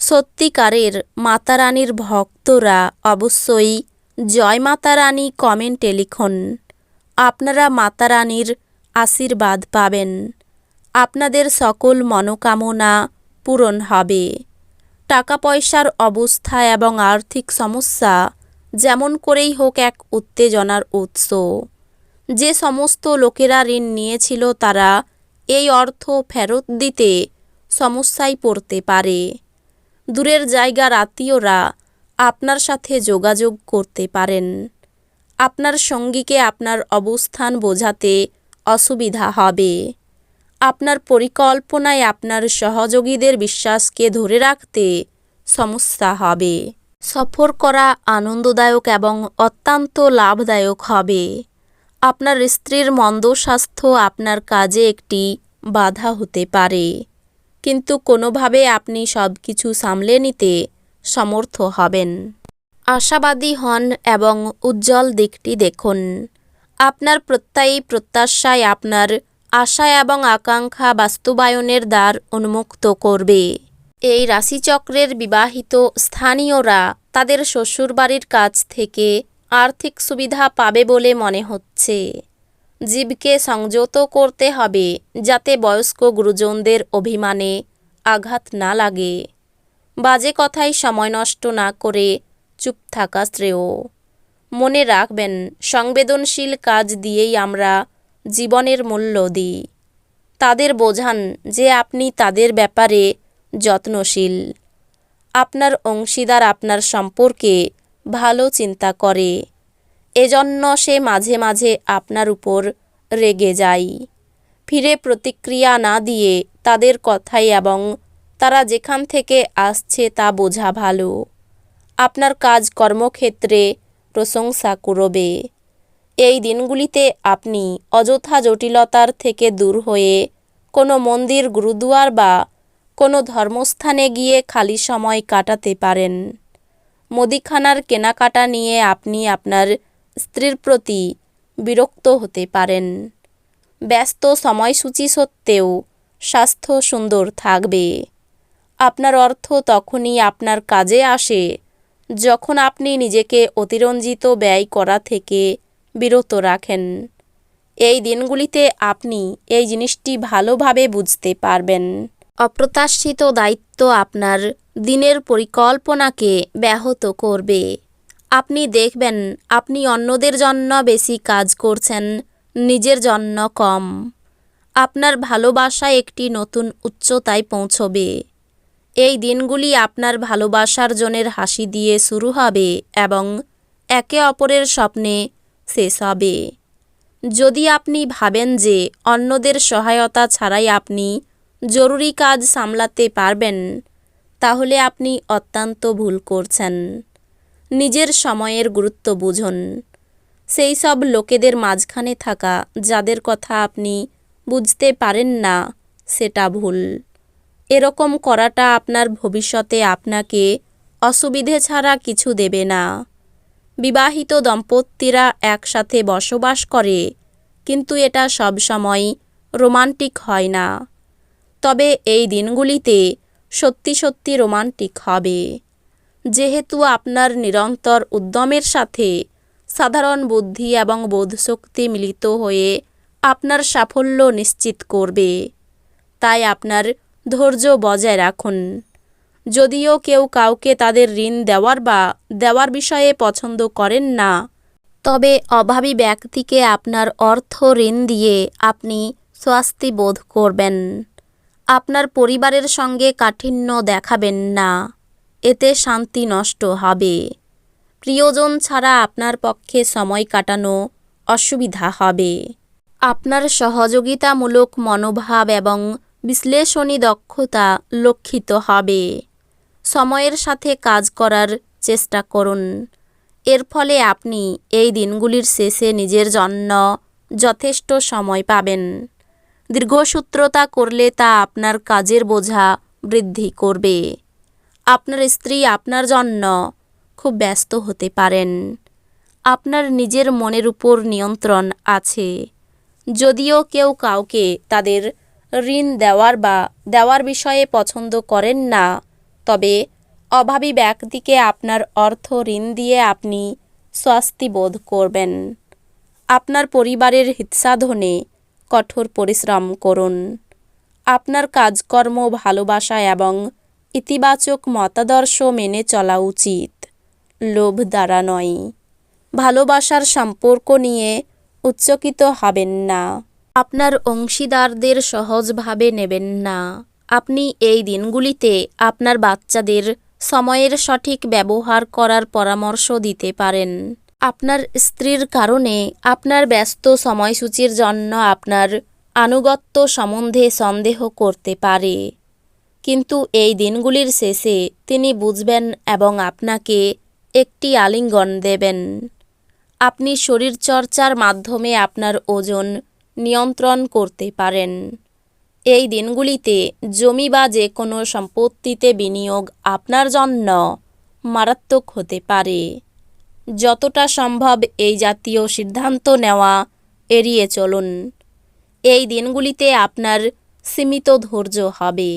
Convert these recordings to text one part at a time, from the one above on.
সত্যিকারের মাতারানীর ভক্তরা অবশ্যই জয় মাতারানী কমেন্টে লিখুন। আপনারা মাতারানীর আশীর্বাদ পাবেন। আপনাদের সকল মনোকামনা পূরণ হবে। টাকা পয়সার অবস্থা এবং আর্থিক সমস্যা যেমন করেই হোক এক উত্তেজনার উৎস। যে সমস্ত লোকেরা ঋণ নিয়েছিল তারা এই অর্থ ফেরত দিতে সমস্যায় পড়তে পারে। দূরের জায়গার আত্মীয়রা আপনার সাথে যোগাযোগ করতে পারেন। আপনার সঙ্গীকে আপনার অবস্থান বোঝাতে অসুবিধা হবে। আপনার পরিকল্পনায় আপনার সহযোগীদের বিশ্বাসকে ধরে রাখতে সমস্যা হবে। সফর করা আনন্দদায়ক এবং অত্যন্ত লাভদায়ক হবে। আপনার স্ত্রীর মন্দ স্বাস্থ্য আপনার কাজে একটি বাধা হতে পারে। কিন্তু কোনোভাবে আপনি সব কিছু সামলে নিতে সমর্থ হবেন। আশাবাদী হন এবং উজ্জ্বল দিকটি দেখুন। আপনার প্রত্যয়ী প্রত্যাশায় আপনার আশা এবং আকাঙ্ক্ষা বাস্তবায়নের দ্বার উন্মুক্ত করবে। এই রাশিচক্রের বিবাহিত স্থানীয়রা তাদের শ্বশুরবাড়ির কাছ থেকে আর্থিক সুবিধা পাবে বলে মনে হচ্ছে। জীবকে সংযত করতে হবে যাতে বয়স্ক গুরুজনদের অভিমানে আঘাত না লাগে। বাজে কথায় সময় নষ্ট না করে চুপ থাকা শ্রেয়। মনে রাখবেন, সংবেদনশীল কাজ দিয়েই আমরা জীবনের মূল্য দিই। তাদের বোঝান যে আপনি তাদের ব্যাপারে যত্নশীল। আপনার অংশীদার আপনার সম্পর্কে ভালো চিন্তা করে। এজন্য সে মাঝে মাঝে আপনার উপর রেগে যায়। ফিরে প্রতিক্রিয়া না দিয়ে তাদের কথাই এবং তারা যেখান থেকে আসছে তা বোঝা ভালো। আপনার কাজ কর্মক্ষেত্রে প্রশংসা করবে। এই দিনগুলিতে আপনি অযথা জটিলতার থেকে দূর হয়ে কোনো মন্দির, গুরুদুয়ার বা কোনো ধর্মস্থানে গিয়ে খালি সময় কাটাতে পারেন। মুদিখানার কেনাকাটা নিয়ে আপনি আপনার স্ত্রীর প্রতি বিরক্ত হতে পারেন। ব্যস্ত সময়সূচি সত্ত্বেও স্বাস্থ্য সুন্দর থাকবে। আপনার অর্থ তখনই আপনার কাজে আসে যখন আপনি নিজেকে অতিরঞ্জিত ব্যয় করা থেকে বিরত রাখেন। এই দিনগুলিতে আপনি এই জিনিসটি ভালোভাবে বুঝতে পারবেন। অপ্রত্যাশিত দায়িত্ব আপনার দিনের পরিকল্পনাকে ব্যাহত করবে। আপনি দেখবেন আপনি অন্যদের জন্য বেশি কাজ করছেন, নিজের জন্য কম। আপনার ভালোবাসা একটি নতুন উচ্চতায় পৌঁছবে। এই দিনগুলি আপনার ভালোবাসার জনের হাসি দিয়ে শুরু হবে এবং একে অপরের স্বপ্নে শেষ হবে। যদি আপনি ভাবেন যে অন্যদের সহায়তা ছাড়াই আপনি জরুরি কাজ সামলাতে পারবেন, তাহলে আপনি অত্যন্ত ভুল করছেন। নিজের সময়ের গুরুত্ব বুঝুন। সেই সব লোকেদের মাঝখানে থাকা, যাদের কথা আপনি বুঝতে পারেন না, সেটা ভুল। এরকম করাটা আপনার ভবিষ্যতে আপনাকে অসুবিধে ছাড়া কিছু দেবে না। বিবাহিত দম্পতিরা একসাথে বসবাস করে, কিন্তু এটা সবসময় রোমান্টিক হয় না। তবে এই দিনগুলিতে সত্যি সত্যি রোমান্টিক হবে। যেহেতু আপনার নিরন্তর উদ্যমের সাথে সাধারণ বুদ্ধি এবং বোধশক্তি মিলিত হয়ে আপনার সাফল্য নিশ্চিত করবে, তাই আপনার ধৈর্য বজায় রাখুন। যদিও কেউ কাউকে তাদের ঋণ দেওয়ার বা দেওয়ার বিষয়ে পছন্দ করেন না, তবে অভাবী ব্যক্তিকে আপনার অর্থ ঋণ দিয়ে আপনি স্বস্তি বোধ করবেন। আপনার পরিবারের সঙ্গে কাঠিন্য দেখাবেন না। এতে শান্তি নষ্ট হবে। প্রিয়জন ছাড়া আপনার পক্ষে সময় কাটানো অসুবিধা হবে। আপনার সহযোগিতামূলক মনোভাব এবং বিশ্লেষণী দক্ষতা লক্ষিত হবে। সময়ের সাথে কাজ করার চেষ্টা করুন। এর ফলে আপনি এই দিনগুলির শেষে নিজের জন্য যথেষ্ট সময় পাবেন। দীর্ঘসূত্রতা করলে তা আপনার কাজের বোঝা বৃদ্ধি করবে। আপনার স্ত্রী আপনার জন্য খুব ব্যস্ত হতে পারেন। আপনার নিজের মনের উপর নিয়ন্ত্রণ আছে। যদিও কেউ কাউকে তাদের ঋণ দেওয়ার বা দেওয়ার বিষয়ে পছন্দ করেন না, তবে অভাবী ব্যক্তিকে আপনার অর্থ ঋণ দিয়ে আপনি স্বস্তি বোধ করবেন। আপনার পরিবারের হিতসাধনে কঠোর পরিশ্রম করুন। আপনার কাজকর্ম, ভালোবাসা এবং ইতিবাচক মতাদর্শ মেনে চলা উচিত। লোভ দ্বারা নয়। ভালোবাসার সম্পর্ক নিয়ে উচ্চকিত হবেন না। আপনার অংশীদারদের সহজভাবে নেবেন না। আপনি এই দিনগুলিতে আপনার বাচ্চাদের সময়ের সঠিক ব্যবহার করার পরামর্শ দিতে পারেন। আপনার স্ত্রীর কারণে আপনার ব্যস্ত সময়সূচির জন্য আপনার আনুগত্য সম্বন্ধে সন্দেহ করতে পারে। কিন্তু এই দিনগুলির শেষে তিনি বুঝবেন এবং আপনাকে একটি আলিঙ্গন দেবেন। আপনি শরীরচর্চার মাধ্যমে আপনার ওজন নিয়ন্ত্রণ করতে পারেন। এই দিনগুলিতে জমি বা যে কোনো সম্পত্তিতে বিনিয়োগ আপনার জন্য মারাত্মক হতে পারে। যতটা সম্ভব এই জাতীয় সিদ্ধান্ত নেওয়া এড়িয়ে চলুন। এই দিনগুলিতে আপনার সীমিত ধৈর্য হবে।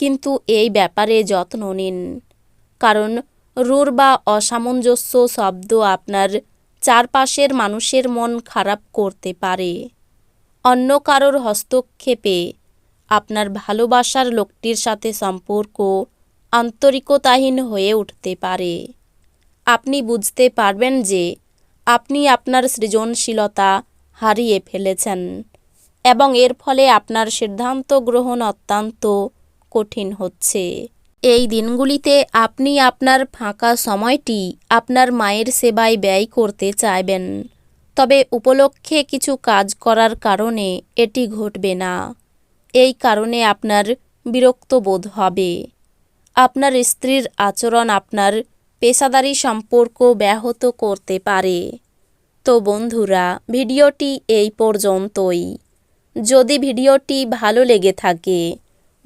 কিন্তু এই ব্যাপারে যত্ন নিন। কারণ রূঢ় বা অসামঞ্জস্য শব্দ আপনার চারপাশের মানুষের মন খারাপ করতে পারে। অন্য কারোর হস্তক্ষেপে আপনার ভালোবাসার লোকটির সাথে সম্পর্ক আন্তরিকতাহীন হয়ে উঠতে পারে। আপনি বুঝতে পারবেন যে আপনি আপনার সৃজনশীলতা হারিয়ে ফেলেছেন এবং এর ফলে আপনার সিদ্ধান্ত গ্রহণ অত্যন্ত কঠিন হচ্ছে। এই দিনগুলিতে আপনি আপনার ফাঁকা সময়টি আপনার মায়ের সেবায় ব্যয় করতে চাইবেন। তবে উপলক্ষে কিছু কাজ করার কারণে এটি ঘটবে না। এই কারণে আপনার বিরক্ত বোধ হবে। আপনার স্ত্রীর আচরণ আপনার পেশাদারি সম্পর্ক ব্যাহত করতে পারে। তো বন্ধুরা, ভিডিওটি এই পর্যন্তই। যদি ভিডিওটি ভালো লেগে থাকে